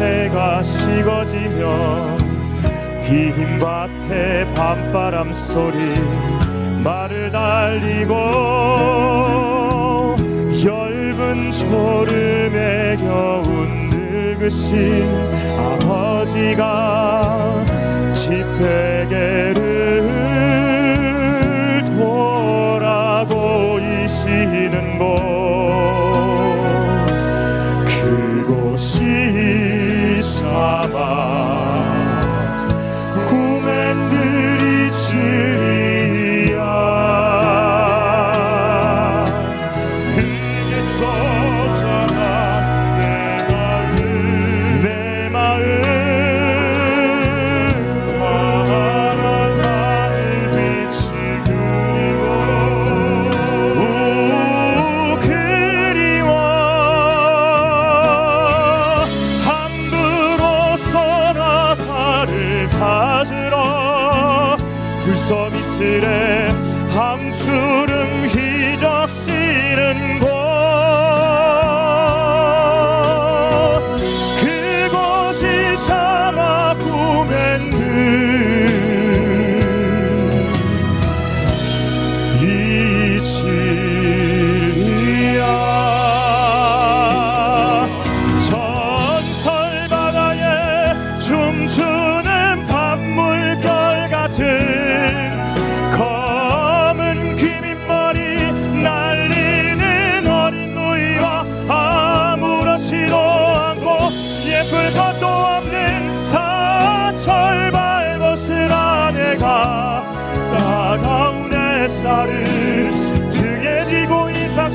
해가 식어지면 빈 밭에 밤바람 소리 말을 달리고 엷은 졸음에 겨운 늙으신 아버지가 집베개를 이슬에 함추름 휘적시는 곳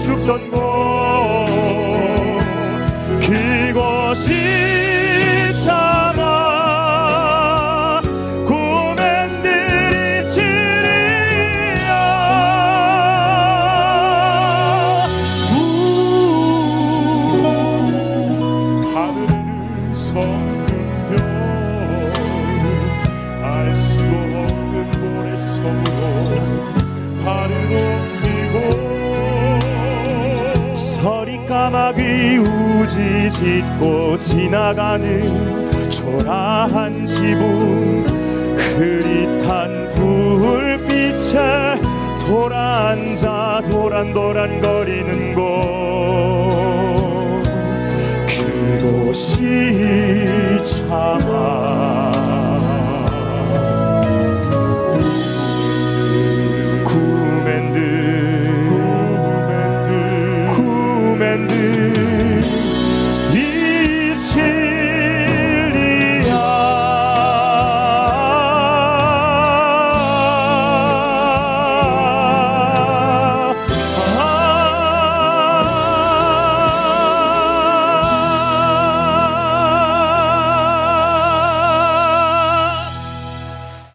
troop done more. 서리 까마귀 우지 짓고 지나가는 초라한 지붕 흐릿한 불빛에 돌아앉아 도란도란 거리는 곳. 그곳이